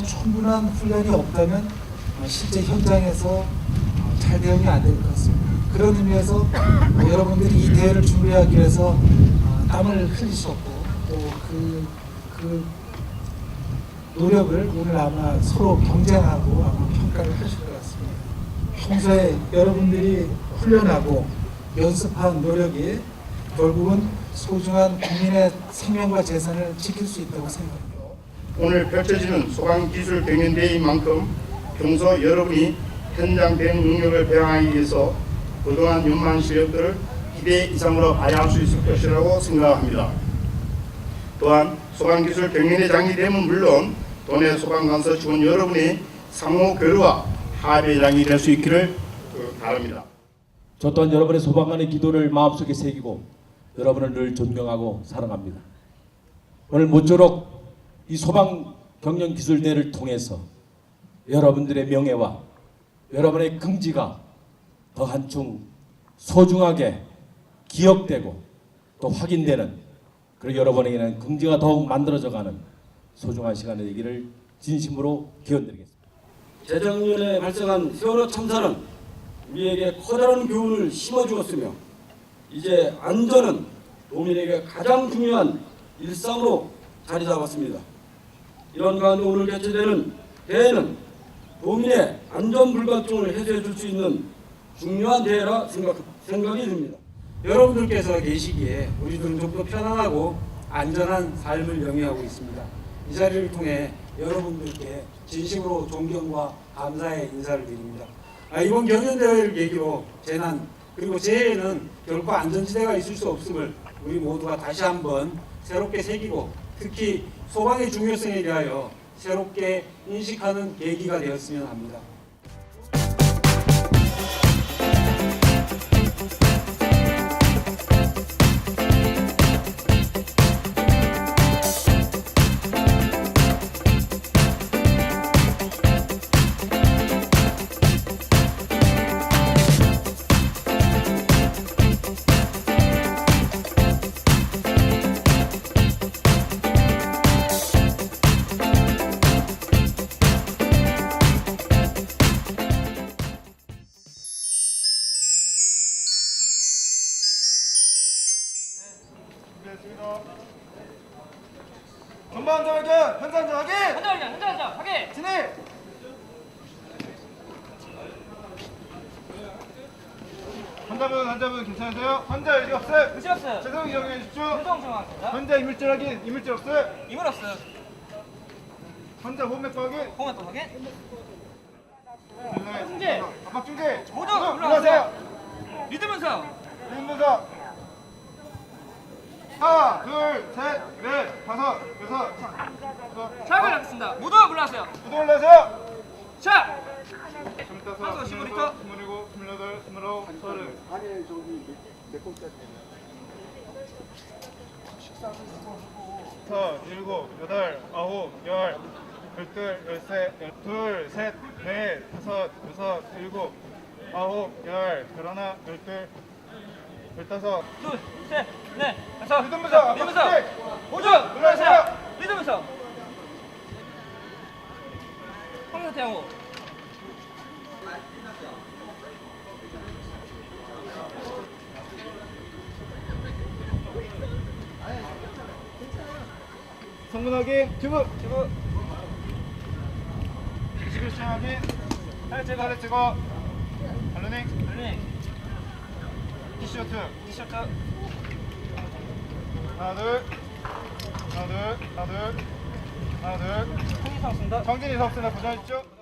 충분한 훈련이 없다면 어, 실제 현장에서 어, 잘 대응이 안 될 것 같습니다. 그런 의미에서 어, 여러분들이 이 대회를 준비하기 위해서 어, 땀을 흘리셨고 또그 그 노력을 오늘 아마 서로 경쟁하고 아마 평가를 하실 것 같습니다. 평소에 여러분들이 훈련하고 연습한 노력이 결국은 소중한 국민의 생명과 재산을 지킬 수 있다고 생각합니다. 오늘 펼쳐지는 소방기술 경연대회인 만큼 평소 여러분이 현장 대응 능력을 배양하기 위해서 그동안 연만 실력들을 기대 이상으로 발휘할 수 있을 것이라고 생각합니다. 또한 소방기술 경연회장이 되면 물론 도내 소방관서 직원 여러분이 상호 교류와 합의 장이 될 수 있기를 그, 바랍니다. 저 또한 여러분의 소방관의 기도를 마음속에 새기고 여러분을 늘 존경하고 사랑합니다. 오늘 모쪼록 이 소방 경영 기술 대회를 통해서 여러분들의 명예와 여러분의 긍지가 더 한층 소중하게 기억되고 또 확인되는 그리고 여러분에게는 긍지가 더욱 만들어져가는 소중한 시간이 되기를 진심으로 기원드리겠습니다. 재작년에 발생한 세월호 참사는 우리에게 커다란 교훈을 심어주었으며 이제 안전은 도민에게 가장 중요한 일상으로 자리 잡았습니다. 이런 가운데 오늘 개최되는 대회는 도민의 안전 불감증을 해소해 줄 수 있는 중요한 대회라 생각, 생각이 듭니다. 여러분들께서 계시기에 우리들은 좀 더 편안하고 안전한 삶을 영위하고 있습니다. 이 자리를 통해 여러분들께 진심으로 존경과 감사의 인사를 드립니다. 아, 이번 경연대회를 계기로 재난 그리고 재해에는 결코 안전지대가 있을 수 없음을 우리 모두가 다시 한번 새롭게 새기고 특히 소방의 중요성에 대하여 새롭게 인식하는 계기가 되었으면 합니다. 전방 정확견 현장 정확히 현장장 현장장 확인! 진입! 환자분 환자분 괜찮으세요? 환자 여기 없어요? 의지 없어요 죄송 이용해 주십시오. 현장 정확합니다. 환자 이물질 확인 이물질 없어요? 이물 없어요 환자 호흡맥 확인? 공연 또 확인? 중재. 압박 중재. 모두 올라가세요. 올라가세요. 믿으면서 윤문서 하나 둘 셋 넷 다섯 여섯 여섯 샷을 하겠습니다. 모두 올라가세요. 모두 올라가세요. 자 스물다섯 한손 스물일곱 15m. 스물일곱 스물여덟 스물아홉 서른 터 일곱 여덟 아홉 열. 열둘 열셋 열둘 셋 넷 다섯 여섯 일곱 아홉 열. 열하나 열둘 열다섯. 둘셋 넷 다섯. 믿으면서 믿으면서 올라가세요. 올라가세요. 믿으면서 황사 태양호. 확인 튜브 튜브 21시 확인 팔 제거 팔 제거 발루닝. 블링 티셔츠 티셔츠 하나 둘 하나 둘 하나 둘 하나 둘 정진이 섭습니다 고정하십시오